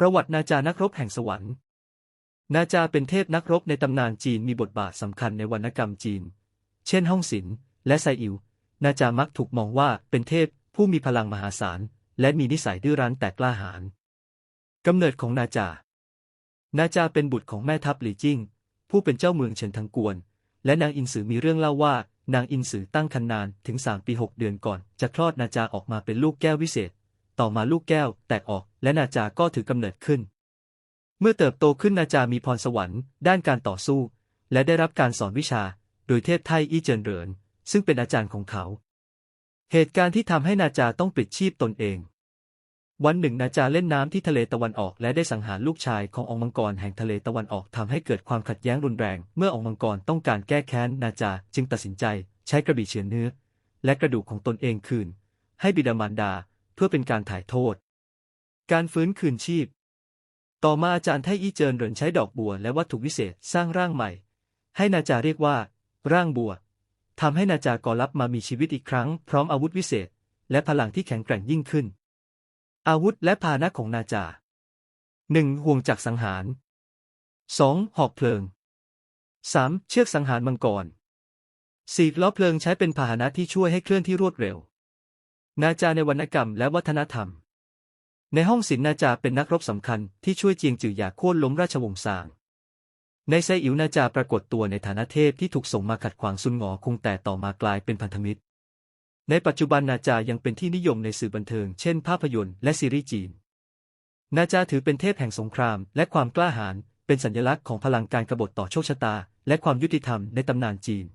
ประวัตินาจานักรบแห่งสวรรค์ นาจาเป็นเทพนักรบในตำนานจีนมีบทบาทสำคัญในวรรณกรรมจีน เช่นฮ่องศิลและไซอิว นาจามักถูกมองว่าเป็นเทพผู้มีพลังมหาศาล และมีนิสัยดื้อรั้นแต่กล้าหาญกำเนิดของนาจา นาจาเป็นบุตรของแม่ทัพหลี่จิ้ง ผู้เป็นเจ้าเมืองเฉินทังกวน และนางอินสือมีเรื่องเล่าว่า นางอินสือตั้งครรภ์นานถึงสามปีหกเดือนก่อน จะคลอดนาจาออกมาเป็นลูกแก้ววิเศษ ต่อมาลูกแก้วแตกออกและนาจาก็ถือกำเนิดขึ้น เมื่อเติบโตขึ้นนาจามีพรสวรรค์ด้านการต่อสู้ และได้รับการสอนวิชา โดยเทพไทอี้เจินเหริน ซึ่งเป็นอาจารย์ของเขา เหตุการณ์ที่ทำให้นาจาต้องปลิดชีพตนเอง วันหนึ่งนาจาเล่นน้ำที่ทะเลตะวันออก และได้สังหารลูกชายขององค์มังกรแห่งทะเลตะวันออกทำให้เกิดความขัดแย้งรุนแรง เมื่อองค์มังกรต้องการแก้แค้นนาจาจึงตัดสินใจ ใช้กระบี่เฉือนเนื้อ และกระดูกของตนเองคืน ให้บิดามารดา เพื่อเป็นการถ่ายโทษ การฟื้นคืนชีพ ต่อมาอาจารย์ไทอี้เจินเหรินใช้ดอกบัวและวัตถุวิเศษสร้างร่างใหม่ ให้นาจาเรียกว่า ร่างบัวทำให้นาจากรลับมามีชีวิตอีกครั้ง พร้อมอาวุธวิเศษ และพลังที่แข็งแกร่งยิ่งขึ้น อาวุธและพาหนะของนาจา 1. ห่วงจักรสังหาร 2. หอกเพลิง 3. เชือกสังหารมังกร 4. ล้อเพลิงใช้เป็นพาหนะที่ช่วยให้เคลื่อนที่รวดเร็ว นาจาในวรรณกรรมและวัฒนธรรม ในห้องศิลป์นาจาเป็นนักรบสำคัญที่ช่วยเจียงจื่อหยาโค่นล้มราชวงศ์ซาง ในไซอิ๋วนาจาปรากฏตัวในฐานะเทพที่ถูกส่งมาขัดขวางซุนหงอคงแต่ต่อมากลายเป็นพันธมิตร ในปัจจุบันนาจายังเป็นที่นิยมในสื่อบันเทิง เช่น ภาพยนตร์และซีรีส์จีน นาจาถือเป็นเทพแห่งสงคราม และความกล้าหาญเป็นสัญลักษณ์ของพลังการกบฏต่อโชคชะตา และความยุติธรรมในตำนานจีน